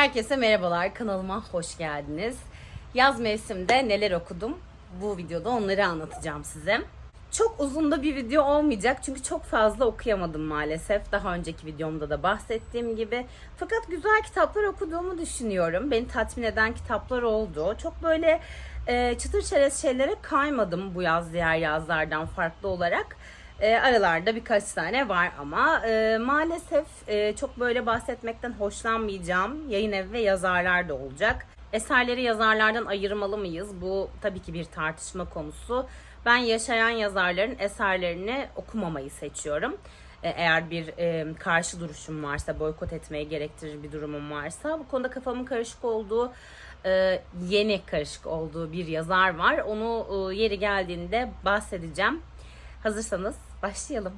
Herkese merhabalar, kanalıma hoş geldiniz. Yaz mevsiminde neler okudum? Bu videoda onları anlatacağım size. Çok uzun da bir video olmayacak çünkü çok fazla okuyamadım maalesef. Daha önceki videomda da bahsettiğim gibi. Fakat güzel kitaplar okuduğumu düşünüyorum. Beni tatmin eden kitaplar oldu. Çok böyle e, çıtır çerez şeylere kaymadım bu yaz diğer yazlardan farklı olarak. E, aralarda birkaç tane var ama e, maalesef e, çok böyle bahsetmekten hoşlanmayacağım yayın evi ve yazarlar da olacak. Eserleri yazarlardan ayırmalı mıyız? Bu tabii ki bir tartışma konusu. Ben yaşayan yazarların eserlerini okumamayı seçiyorum. E, Eğer bir e, karşı duruşum varsa, boykot etmeyi gerektirir bir durumum varsa, bu konuda kafamın karışık olduğu, e, yeni karışık olduğu bir yazar var. Onu e, yeri geldiğinde bahsedeceğim. Hazırsanız başlayalım.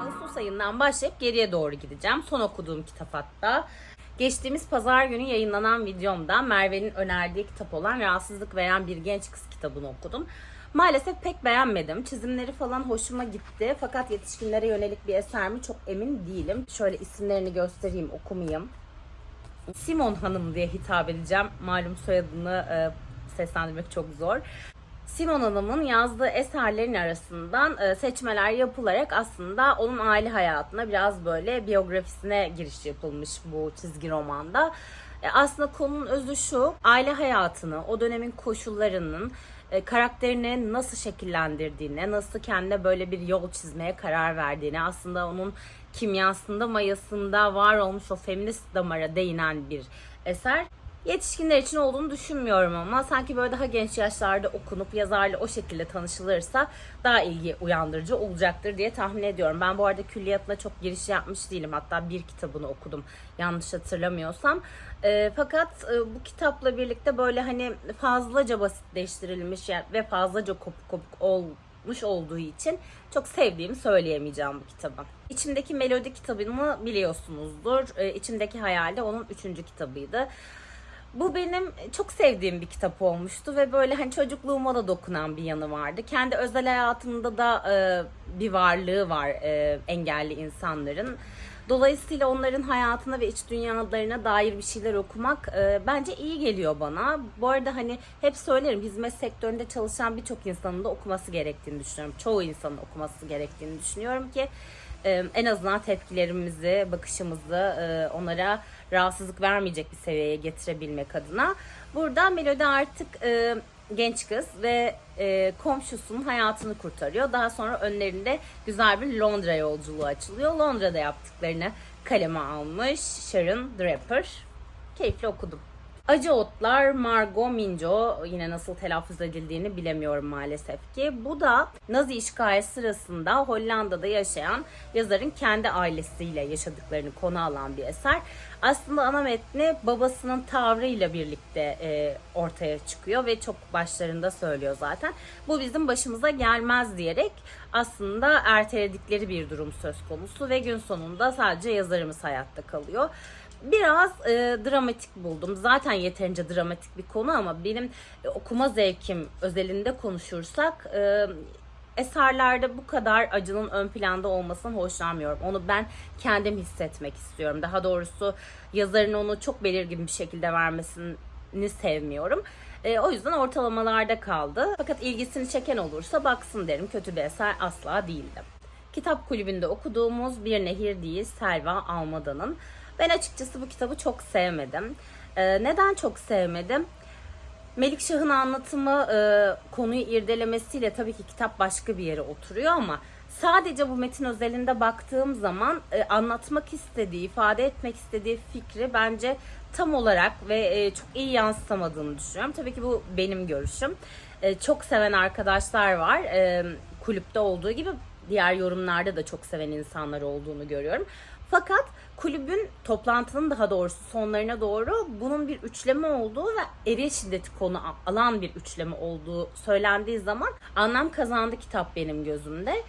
Ağustos ayından başlayıp geriye doğru gideceğim. Son okuduğum kitap hatta. Geçtiğimiz pazar günü yayınlanan videomda Merve'nin önerdiği kitap olan Rahatsızlık Veren Bir Genç Kız kitabını okudum. Maalesef pek beğenmedim. Çizimleri falan hoşuma gitti. Fakat yetişkinlere yönelik bir eser mi çok emin değilim. Şöyle isimlerini göstereyim, okumayayım. Simon Hanım diye hitap edeceğim. Malum soyadını e, seslendirmek çok zor. Simon Hanım'ın yazdığı eserlerin arasından e, seçmeler yapılarak aslında onun aile hayatına biraz böyle biyografisine giriş yapılmış bu çizgi romanda. E, aslında konunun özü şu, aile hayatını, o dönemin koşullarının e, karakterini nasıl şekillendirdiğine, nasıl kendine böyle bir yol çizmeye karar verdiğine, aslında onun kimyasında, mayasında var olmuş o feminist damara değinen bir eser. Yetişkinler için olduğunu düşünmüyorum ama sanki böyle daha genç yaşlarda okunup yazarla o şekilde tanışılırsa daha ilgi uyandırıcı olacaktır diye tahmin ediyorum. Ben bu arada külliyatına çok giriş yapmış değilim. Hatta bir kitabını okudum yanlış hatırlamıyorsam. Ee, fakat e, bu kitapla birlikte böyle hani fazlaca basitleştirilmiş yani- ve fazlaca kopuk kopuk olmuş olduğu için çok sevdiğimi söyleyemeyeceğim bu kitabı. İçimdeki Melodi kitabını biliyorsunuzdur. Ee, İçimdeki Hayal de onun üçüncü kitabıydı. Bu benim çok sevdiğim bir kitap olmuştu ve böyle hani çocukluğuma da dokunan bir yanı vardı. Kendi özel hayatımda da e, bir varlığı var e, engelli insanların. Dolayısıyla onların hayatına ve iç dünyalarına dair bir şeyler okumak e, bence iyi geliyor bana. Bu arada hani hep söylerim hizmet sektöründe çalışan birçok insanın da okuması gerektiğini düşünüyorum. Çoğu insanın okuması gerektiğini düşünüyorum ki e, en azından tepkilerimizi, bakışımızı e, onlara rahatsızlık vermeyecek bir seviyeye getirebilmek adına. Burada Melodi artık e, genç kız ve e, komşusunun hayatını kurtarıyor. Daha sonra önlerinde güzel bir Londra yolculuğu açılıyor. Londra'da yaptıklarını kaleme almış Sharon Draper. Keyifli okudum. Acı Otlar, Margot Minjo, yine nasıl telaffuz edildiğini bilemiyorum maalesef ki. Bu da Nazi işgali sırasında Hollanda'da yaşayan yazarın kendi ailesiyle yaşadıklarını konu alan bir eser. Aslında ana metni babasının tavrıyla birlikte e, ortaya çıkıyor ve çok başlarında söylüyor zaten. Bu bizim başımıza gelmez diyerek aslında erteledikleri bir durum söz konusu ve gün sonunda sadece yazarımız hayatta kalıyor biraz e, dramatik buldum. Zaten yeterince dramatik bir konu ama benim e, okuma zevkim özelinde konuşursak e, eserlerde bu kadar acının ön planda olmasından hoşlanmıyorum. Onu ben kendim hissetmek istiyorum. Daha doğrusu yazarın onu çok belirgin bir şekilde vermesini sevmiyorum. E, o yüzden ortalamalarda kaldı. Fakat ilgisini çeken olursa baksın derim. Kötü bir eser asla değildi. Kitap kulübünde okuduğumuz Bir Nehir değil Selva Almada'nın. Ben açıkçası bu kitabı çok sevmedim. Ee, neden çok sevmedim? Melikşah'ın anlatımı e, konuyu irdelemesiyle tabii ki kitap başka bir yere oturuyor ama sadece bu metin özelinde baktığım zaman e, anlatmak istediği, ifade etmek istediği fikri bence tam olarak ve e, çok iyi yansıtamadığını düşünüyorum. Tabii ki bu benim görüşüm. E, çok seven arkadaşlar var. E, kulüpte olduğu gibi diğer yorumlarda da çok seven insanlar olduğunu görüyorum. Fakat kulübün toplantının daha doğrusu sonlarına doğru bunun bir üçleme olduğu ve eriye şiddeti konu alan bir üçleme olduğu söylendiği zaman anlam kazandı kitap benim gözümde.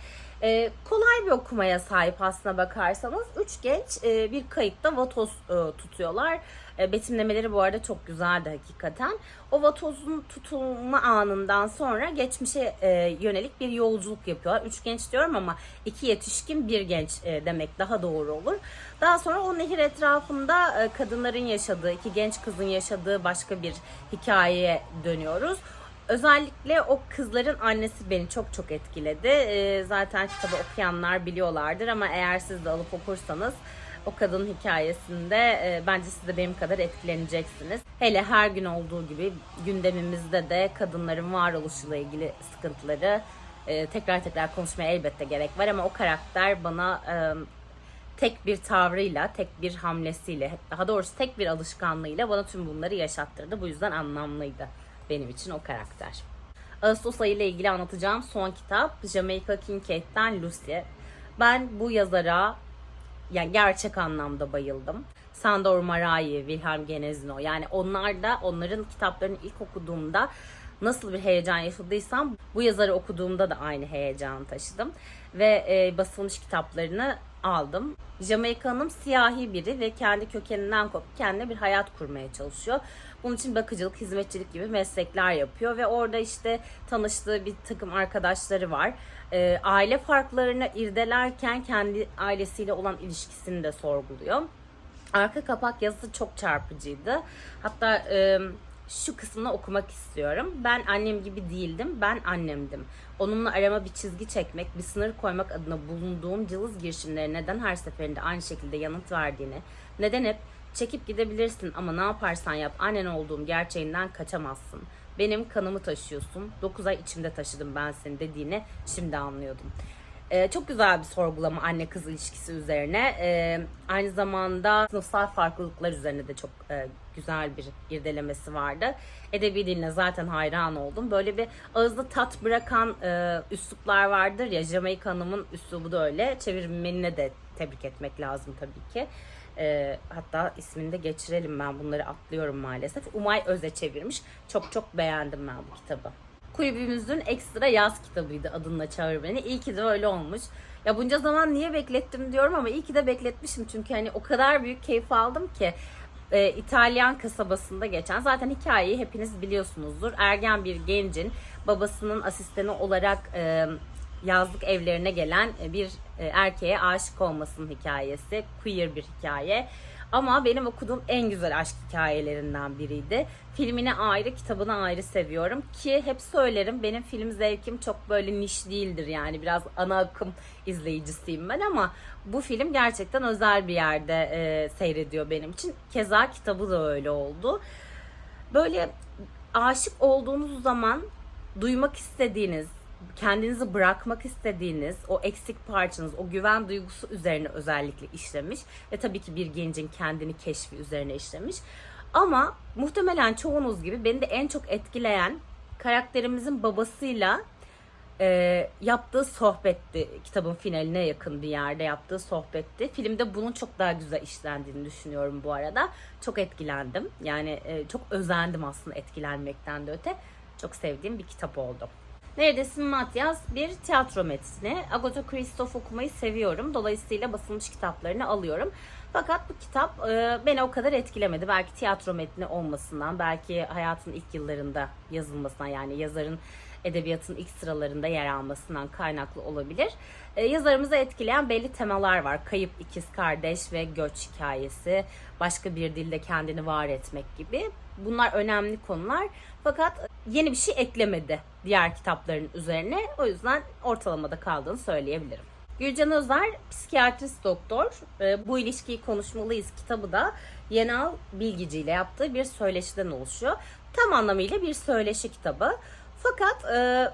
Ee, kolay bir okumaya sahip aslına bakarsanız. Üç genç e, bir kayıkta vatoz e, tutuyorlar. E, betimlemeleri bu arada çok güzeldi hakikaten. O vatozun tutulma anından sonra geçmişe e, yönelik bir yolculuk yapıyorlar. Üç genç diyorum ama iki yetişkin bir genç e, demek daha doğru olur. Daha sonra o nehir etrafında e, kadınların yaşadığı, iki genç kızın yaşadığı başka bir hikayeye dönüyoruz. Özellikle o kızların annesi beni çok çok etkiledi. Zaten kitabı okuyanlar biliyorlardır ama eğer siz de alıp okursanız o kadın hikayesinde e, bence siz de benim kadar etkileneceksiniz. Hele her gün olduğu gibi gündemimizde de kadınların varoluşuyla ilgili sıkıntıları e, tekrar tekrar konuşmaya elbette gerek var ama o karakter bana e, tek bir tavrıyla, tek bir hamlesiyle, daha doğrusu tek bir alışkanlığıyla bana tüm bunları yaşattırdı. Bu yüzden anlamlıydı benim için o karakter. Ağustos ayı ile ilgili anlatacağım son kitap Jamaica Kincaid'den Lucy. Ben bu yazara yani gerçek anlamda bayıldım. Sandor Marai, Wilhelm Genezino yani onlar da onların kitaplarını ilk okuduğumda nasıl bir heyecan yaşadıysam bu yazarı okuduğumda da aynı heyecanı taşıdım. Ve e, basılmış kitaplarını aldım. Jamaika siyahi biri ve kendi kökeninden kopup kendine bir hayat kurmaya çalışıyor. Bunun için bakıcılık, hizmetçilik gibi meslekler yapıyor ve orada işte tanıştığı bir takım arkadaşları var. E, aile farklarını irdelerken kendi ailesiyle olan ilişkisini de sorguluyor. Arka kapak yazısı çok çarpıcıydı. Hatta e, şu kısmını okumak istiyorum. Ben annem gibi değildim, ben annemdim. Onunla arama bir çizgi çekmek, bir sınır koymak adına bulunduğum cılız girişimlere neden her seferinde aynı şekilde yanıt verdiğini, neden hep çekip gidebilirsin ama ne yaparsan yap annen olduğum gerçeğinden kaçamazsın. Benim kanımı taşıyorsun, 9 ay içimde taşıdım ben seni dediğini şimdi anlıyordum. Ee, çok güzel bir sorgulama anne kız ilişkisi üzerine. Ee, aynı zamanda sınıfsal farklılıklar üzerine de çok e, güzel bir irdelemesi vardı. Edebi diline zaten hayran oldum. Böyle bir ağızda tat bırakan e, üsluplar vardır ya. Jamaika Hanım'ın üslubu da öyle. Çevirmenine de tebrik etmek lazım tabii ki. E, hatta ismini de geçirelim ben bunları atlıyorum maalesef. Umay Öz'e çevirmiş. Çok çok beğendim ben bu kitabı kulübümüzün ekstra yaz kitabıydı adınla çağır beni. İyi ki de öyle olmuş. Ya bunca zaman niye beklettim diyorum ama iyi ki de bekletmişim. Çünkü hani o kadar büyük keyif aldım ki. E, İtalyan kasabasında geçen zaten hikayeyi hepiniz biliyorsunuzdur. Ergen bir gencin babasının asistanı olarak e, yazlık evlerine gelen bir e, erkeğe aşık olmasının hikayesi. Queer bir hikaye. Ama benim okuduğum en güzel aşk hikayelerinden biriydi. Filmini ayrı, kitabını ayrı seviyorum. Ki hep söylerim benim film zevkim çok böyle niş değildir yani. Biraz ana akım izleyicisiyim ben ama bu film gerçekten özel bir yerde e, seyrediyor benim için. Keza kitabı da öyle oldu. Böyle aşık olduğunuz zaman duymak istediğiniz, kendinizi bırakmak istediğiniz o eksik parçanız, o güven duygusu üzerine özellikle işlemiş ve tabii ki bir gencin kendini keşfi üzerine işlemiş. Ama muhtemelen çoğunuz gibi beni de en çok etkileyen karakterimizin babasıyla e, yaptığı sohbetti. Kitabın finaline yakın bir yerde yaptığı sohbetti. Filmde bunun çok daha güzel işlendiğini düşünüyorum bu arada. Çok etkilendim. Yani e, çok özendim aslında etkilenmekten de öte. Çok sevdiğim bir kitap oldu. Neredesin Matyas bir tiyatro metni. Agatha Christophe okumayı seviyorum. Dolayısıyla basılmış kitaplarını alıyorum. Fakat bu kitap e, beni o kadar etkilemedi. Belki tiyatro metni olmasından, belki hayatın ilk yıllarında yazılmasından yani yazarın edebiyatın ilk sıralarında yer almasından kaynaklı olabilir. E, yazarımızı etkileyen belli temalar var. Kayıp ikiz kardeş ve göç hikayesi, başka bir dilde kendini var etmek gibi. Bunlar önemli konular. Fakat yeni bir şey eklemedi diğer kitapların üzerine. O yüzden ortalamada kaldığını söyleyebilirim. Gülcan Özer, psikiyatrist doktor. E, bu ilişkiyi konuşmalıyız kitabı da Yenal Bilgici ile yaptığı bir söyleşiden oluşuyor. Tam anlamıyla bir söyleşi kitabı. Fakat e,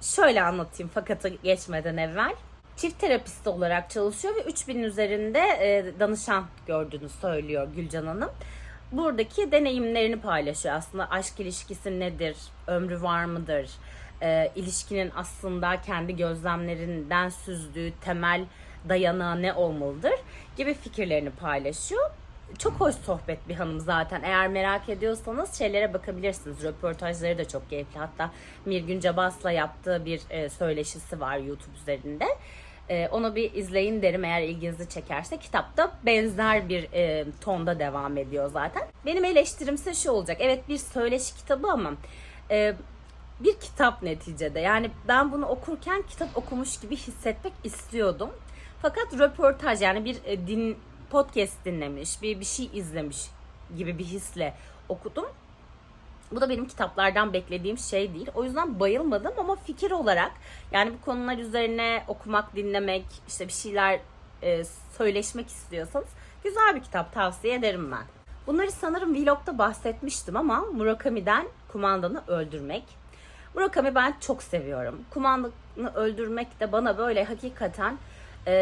şöyle anlatayım fakatı geçmeden evvel. Çift terapist olarak çalışıyor ve 3000 üzerinde e, danışan gördüğünü söylüyor Gülcan Hanım. Buradaki deneyimlerini paylaşıyor aslında aşk ilişkisi nedir, ömrü var mıdır, e, ilişkinin aslında kendi gözlemlerinden süzdüğü temel dayanağı ne olmalıdır gibi fikirlerini paylaşıyor. Çok hoş sohbet bir hanım zaten. Eğer merak ediyorsanız şeylere bakabilirsiniz. Röportajları da çok keyifli. Hatta Mirgün Cabas'la yaptığı bir e, söyleşisi var YouTube üzerinde. E, onu bir izleyin derim eğer ilginizi çekerse. Kitapta benzer bir e, tonda devam ediyor zaten. Benim eleştirimse şu olacak. Evet bir söyleşi kitabı ama e, bir kitap neticede. Yani ben bunu okurken kitap okumuş gibi hissetmek istiyordum. Fakat röportaj yani bir e, din podcast dinlemiş, bir bir şey izlemiş gibi bir hisle okudum. Bu da benim kitaplardan beklediğim şey değil. O yüzden bayılmadım ama fikir olarak yani bu konular üzerine okumak, dinlemek, işte bir şeyler e, söyleşmek istiyorsanız güzel bir kitap tavsiye ederim ben. Bunları sanırım vlogda bahsetmiştim ama Murakami'den Kumandanı Öldürmek. Murakami ben çok seviyorum. Kumandanı Öldürmek de bana böyle hakikaten e,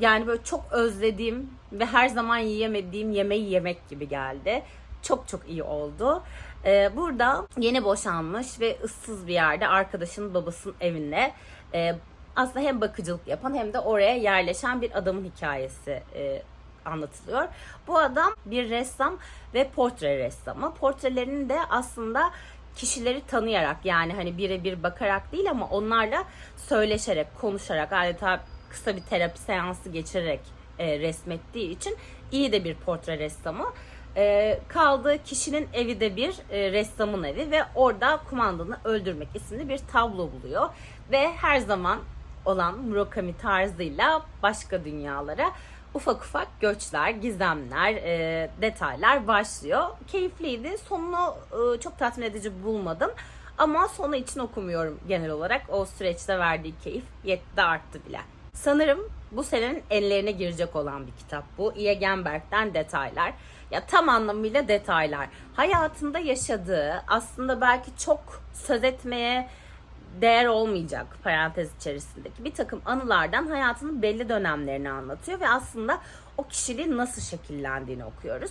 yani böyle çok özlediğim ve her zaman yiyemediğim yemeği yemek gibi geldi. Çok çok iyi oldu. Ee, burada yeni boşanmış ve ıssız bir yerde arkadaşının babasının evinde e, aslında hem bakıcılık yapan hem de oraya yerleşen bir adamın hikayesi e, anlatılıyor. Bu adam bir ressam ve portre ressamı. Portrelerini de aslında kişileri tanıyarak yani hani birebir bakarak değil ama onlarla söyleşerek, konuşarak adeta kısa bir terapi seansı geçirerek e, resmettiği için iyi de bir portre ressamı. E, kaldığı kişinin evi de bir e, ressamın evi ve orada kumandanı öldürmek isimli bir tablo buluyor. Ve her zaman olan Murakami tarzıyla başka dünyalara ufak ufak göçler, gizemler, e, detaylar başlıyor. Keyifliydi. Sonunu e, çok tatmin edici bulmadım. Ama sonu için okumuyorum genel olarak. O süreçte verdiği keyif yetti arttı bile. Sanırım bu senenin ellerine girecek olan bir kitap bu. Iye Gemberg'den detaylar. Ya tam anlamıyla detaylar. Hayatında yaşadığı aslında belki çok söz etmeye değer olmayacak parantez içerisindeki bir takım anılardan hayatının belli dönemlerini anlatıyor ve aslında o kişiliğin nasıl şekillendiğini okuyoruz.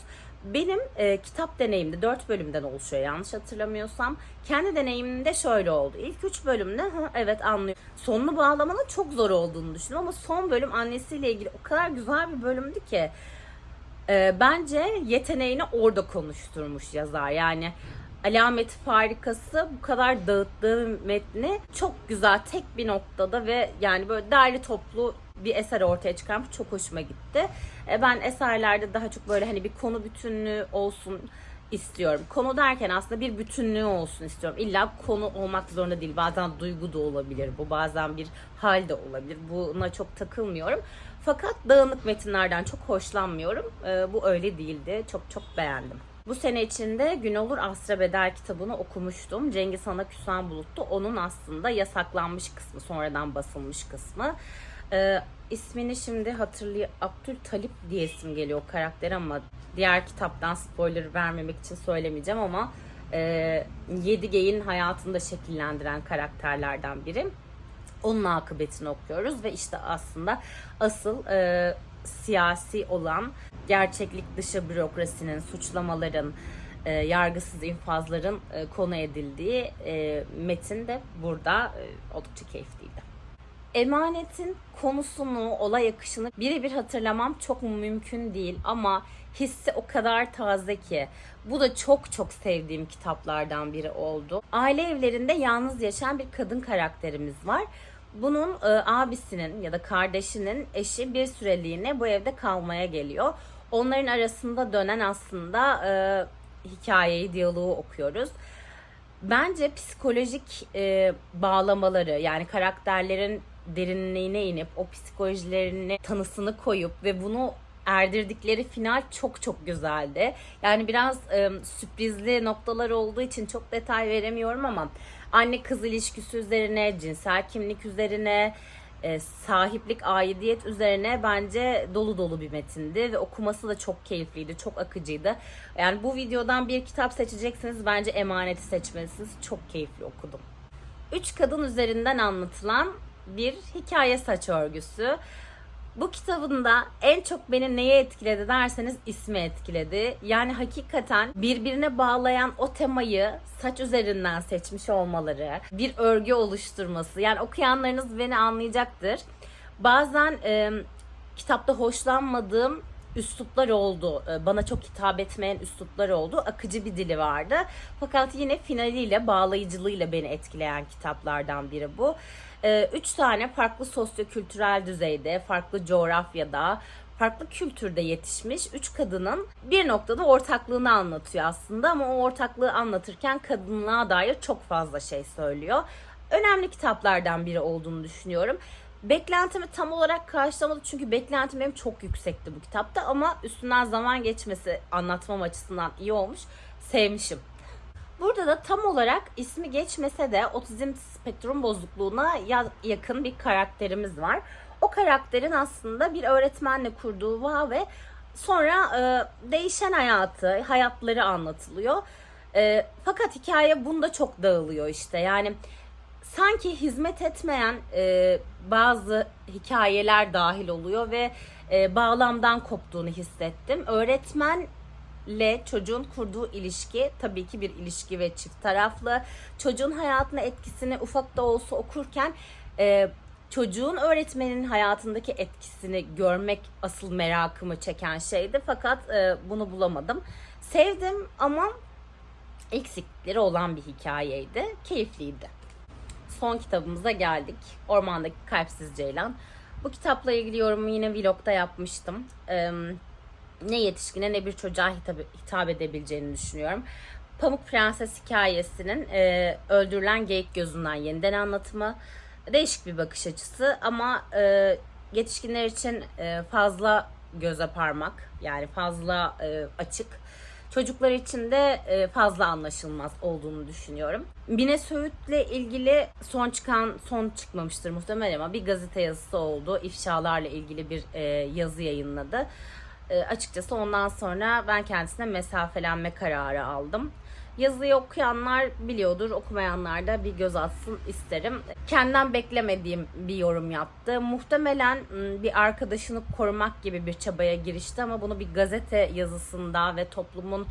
Benim e, kitap deneyimde 4 bölümden oluşuyor yanlış hatırlamıyorsam. Kendi deneyimimde şöyle oldu. İlk 3 bölümde ha, evet anlıyorum. Sonunu bağlamanın çok zor olduğunu düşündüm ama son bölüm annesiyle ilgili o kadar güzel bir bölümdü ki e, bence yeteneğini orada konuşturmuş yazar. Yani Alamet Farikası bu kadar dağıttığı metni çok güzel tek bir noktada ve yani böyle derli toplu bir eser ortaya çıkarmış. Çok hoşuma gitti. E, ben eserlerde daha çok böyle hani bir konu bütünlüğü olsun istiyorum. Konu derken aslında bir bütünlüğü olsun istiyorum. İlla konu olmak zorunda değil. Bazen duygu da olabilir bu. Bazen bir hal de olabilir. Buna çok takılmıyorum. Fakat dağınık metinlerden çok hoşlanmıyorum. E, bu öyle değildi. Çok çok beğendim. Bu sene içinde Gün Olur Asra Bedel kitabını okumuştum. Cengiz Han'a Küsen Bulut'tu. Onun aslında yasaklanmış kısmı, sonradan basılmış kısmı. Ee, ismini şimdi hatırlay Abdül Talip diye isim geliyor karakter ama diğer kitaptan spoiler vermemek için söylemeyeceğim ama e, Yedige'in hayatını da şekillendiren karakterlerden biri. Onun akıbetini okuyoruz ve işte aslında asıl e, siyasi olan gerçeklik dışı bürokrasinin, suçlamaların, e, yargısız infazların e, konu edildiği e, metin de burada e, oldukça keyifliydi. Emanetin konusunu, olay akışını birebir hatırlamam çok mümkün değil ama hissi o kadar taze ki. Bu da çok çok sevdiğim kitaplardan biri oldu. Aile evlerinde yalnız yaşayan bir kadın karakterimiz var. Bunun e, abisinin ya da kardeşinin eşi bir süreliğine bu evde kalmaya geliyor. Onların arasında dönen aslında e, hikayeyi, diyaloğu okuyoruz. Bence psikolojik e, bağlamaları yani karakterlerin derinliğine inip o psikolojilerini tanısını koyup ve bunu erdirdikleri final çok çok güzeldi. Yani biraz e, sürprizli noktalar olduğu için çok detay veremiyorum ama anne kız ilişkisi üzerine, cinsel kimlik üzerine, e, sahiplik, aidiyet üzerine bence dolu dolu bir metindi ve okuması da çok keyifliydi, çok akıcıydı. Yani bu videodan bir kitap seçeceksiniz bence Emaneti seçmelisiniz. Çok keyifli okudum. Üç kadın üzerinden anlatılan bir hikaye saç örgüsü. Bu kitabında en çok beni neye etkiledi derseniz ismi etkiledi. Yani hakikaten birbirine bağlayan o temayı saç üzerinden seçmiş olmaları, bir örgü oluşturması. Yani okuyanlarınız beni anlayacaktır. Bazen e, kitapta hoşlanmadığım üsluplar oldu. Bana çok hitap etmeyen üsluplar oldu. Akıcı bir dili vardı. Fakat yine finaliyle, bağlayıcılığıyla beni etkileyen kitaplardan biri bu. Ee, Üç tane farklı sosyokültürel düzeyde, farklı coğrafyada, farklı kültürde yetişmiş üç kadının bir noktada ortaklığını anlatıyor aslında ama o ortaklığı anlatırken kadınlığa dair çok fazla şey söylüyor. Önemli kitaplardan biri olduğunu düşünüyorum. Beklentimi tam olarak karşılamadı çünkü beklentim benim çok yüksekti bu kitapta ama üstünden zaman geçmesi anlatmam açısından iyi olmuş. Sevmişim. Burada da tam olarak ismi geçmese de otizm spektrum bozukluğuna ya- yakın bir karakterimiz var. O karakterin aslında bir öğretmenle kurduğu bağ ve sonra e, değişen hayatı, hayatları anlatılıyor. E, fakat hikaye bunda çok dağılıyor işte. Yani sanki hizmet etmeyen e, bazı hikayeler dahil oluyor ve e, bağlamdan koptuğunu hissettim. Öğretmenle çocuğun kurduğu ilişki tabii ki bir ilişki ve çift taraflı. Çocuğun hayatına etkisini ufak da olsa okurken e, çocuğun öğretmenin hayatındaki etkisini görmek asıl merakımı çeken şeydi. Fakat e, bunu bulamadım. Sevdim ama eksiklikleri olan bir hikayeydi. Keyifliydi son kitabımıza geldik. Ormandaki Kalpsiz Ceylan. Bu kitapla ilgili yorumu yine vlogda yapmıştım. Ee, ne yetişkine ne bir çocuğa hitap, hitap edebileceğini düşünüyorum. Pamuk Prenses hikayesinin e, öldürülen geyik gözünden yeniden anlatımı. Değişik bir bakış açısı ama e, yetişkinler için e, fazla göze parmak yani fazla e, açık. Çocuklar için de e, fazla anlaşılmaz olduğunu düşünüyorum. Mine Söğüt'le ilgili son çıkan, son çıkmamıştır muhtemelen ama bir gazete yazısı oldu. İfşalarla ilgili bir e, yazı yayınladı. E, açıkçası ondan sonra ben kendisine mesafelenme kararı aldım. Yazıyı okuyanlar biliyordur, okumayanlar da bir göz atsın isterim. Kendinden beklemediğim bir yorum yaptı. Muhtemelen m, bir arkadaşını korumak gibi bir çabaya girişti ama bunu bir gazete yazısında ve toplumun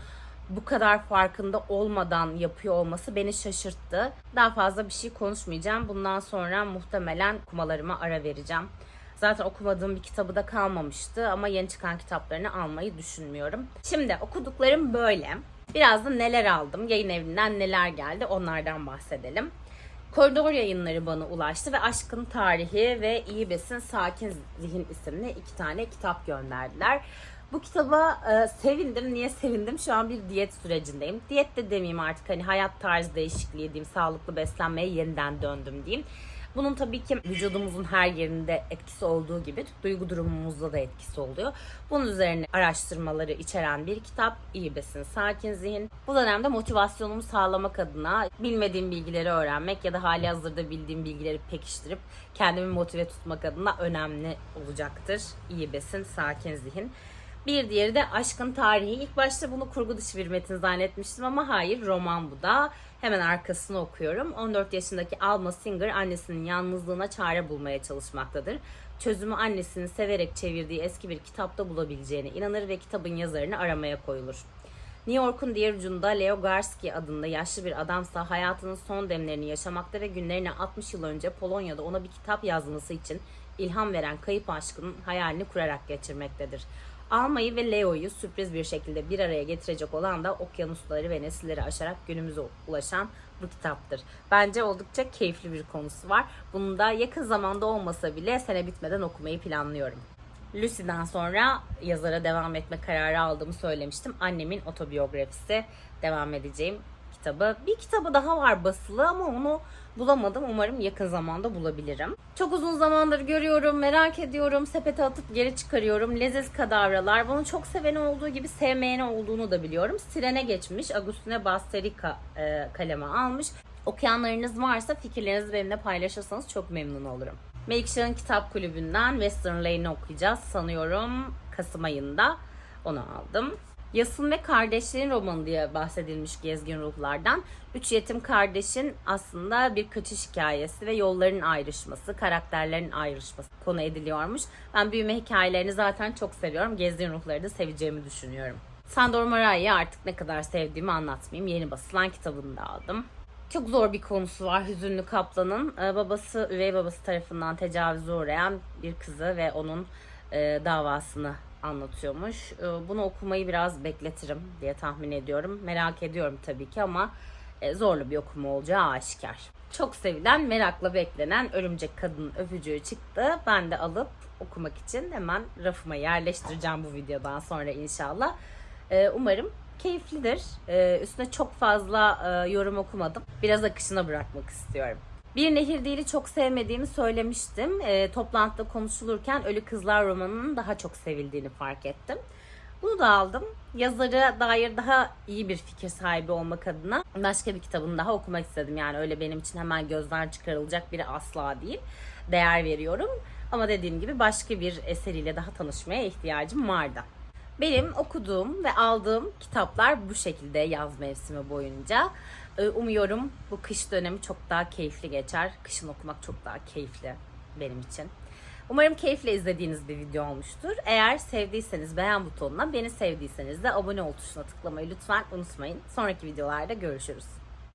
bu kadar farkında olmadan yapıyor olması beni şaşırttı. Daha fazla bir şey konuşmayacağım. Bundan sonra muhtemelen okumalarıma ara vereceğim. Zaten okumadığım bir kitabı da kalmamıştı ama yeni çıkan kitaplarını almayı düşünmüyorum. Şimdi okuduklarım böyle. Biraz da neler aldım, yayın evinden neler geldi onlardan bahsedelim. Koridor yayınları bana ulaştı ve Aşkın Tarihi ve İyi Besin Sakin Zihin isimli iki tane kitap gönderdiler. Bu kitaba e, sevindim. Niye sevindim? Şu an bir diyet sürecindeyim. Diyet de demeyeyim artık hani hayat tarzı değişikliği diyeyim, sağlıklı beslenmeye yeniden döndüm diyeyim. Bunun tabii ki vücudumuzun her yerinde etkisi olduğu gibi duygu durumumuzda da etkisi oluyor. Bunun üzerine araştırmaları içeren bir kitap. İyi besin, sakin zihin. Bu dönemde motivasyonumu sağlamak adına bilmediğim bilgileri öğrenmek ya da hali hazırda bildiğim bilgileri pekiştirip kendimi motive tutmak adına önemli olacaktır. İyi besin, sakin zihin. Bir diğeri de Aşkın Tarihi. İlk başta bunu kurgu dışı bir metin zannetmiştim ama hayır roman bu da. Hemen arkasını okuyorum. 14 yaşındaki Alma Singer annesinin yalnızlığına çare bulmaya çalışmaktadır. Çözümü annesinin severek çevirdiği eski bir kitapta bulabileceğine inanır ve kitabın yazarını aramaya koyulur. New York'un diğer ucunda Leo Garski adında yaşlı bir adamsa hayatının son demlerini yaşamakta ve günlerini 60 yıl önce Polonya'da ona bir kitap yazması için ilham veren kayıp aşkının hayalini kurarak geçirmektedir. Alma'yı ve Leo'yu sürpriz bir şekilde bir araya getirecek olan da okyanusları ve nesilleri aşarak günümüze ulaşan bu kitaptır. Bence oldukça keyifli bir konusu var. Bunu da yakın zamanda olmasa bile sene bitmeden okumayı planlıyorum. Lucy'den sonra yazara devam etme kararı aldığımı söylemiştim. Annemin otobiyografisi devam edeceğim kitabı. Bir kitabı daha var basılı ama onu bulamadım. Umarım yakın zamanda bulabilirim. Çok uzun zamandır görüyorum, merak ediyorum, sepete atıp geri çıkarıyorum. Leziz kadavralar. Bunu çok seveni olduğu gibi sevmeyeni olduğunu da biliyorum. Sirene geçmiş. Agustine Basterica e, kaleme almış. Okuyanlarınız varsa fikirlerinizi benimle paylaşırsanız çok memnun olurum. Melikşah'ın kitap kulübünden Western Lane'i okuyacağız sanıyorum Kasım ayında. Onu aldım. Yasın ve kardeşlerin romanı diye bahsedilmiş Gezgin Ruhlardan. Üç yetim kardeşin aslında bir kaçış hikayesi ve yolların ayrışması, karakterlerin ayrışması konu ediliyormuş. Ben büyüme hikayelerini zaten çok seviyorum. Gezgin Ruhları da seveceğimi düşünüyorum. Sandor Morai'yi artık ne kadar sevdiğimi anlatmayayım. Yeni basılan kitabını da aldım. Çok zor bir konusu var Hüzünlü Kaplan'ın. Ee, babası, üvey babası tarafından tecavüze uğrayan bir kızı ve onun e, davasını anlatıyormuş. E, bunu okumayı biraz bekletirim diye tahmin ediyorum. Merak ediyorum tabii ki ama e, zorlu bir okuma olacağı aşikar. Çok sevilen, merakla beklenen Örümcek Kadının Öpücüğü çıktı. Ben de alıp okumak için hemen rafıma yerleştireceğim bu videodan sonra inşallah. E, umarım keyiflidir. E, üstüne çok fazla e, yorum okumadım. Biraz akışına bırakmak istiyorum. Bir Nehir Değil'i çok sevmediğimi söylemiştim. E, toplantıda konuşulurken Ölü Kızlar romanının daha çok sevildiğini fark ettim. Bunu da aldım. Yazara dair daha iyi bir fikir sahibi olmak adına başka bir kitabını daha okumak istedim. Yani öyle benim için hemen gözden çıkarılacak biri asla değil. Değer veriyorum. Ama dediğim gibi başka bir eseriyle daha tanışmaya ihtiyacım vardı. Benim okuduğum ve aldığım kitaplar bu şekilde yaz mevsimi boyunca. Ee, Umuyorum bu kış dönemi çok daha keyifli geçer. Kışın okumak çok daha keyifli benim için. Umarım keyifle izlediğiniz bir video olmuştur. Eğer sevdiyseniz beğen butonuna, beni sevdiyseniz de abone ol tuşuna tıklamayı lütfen unutmayın. Sonraki videolarda görüşürüz.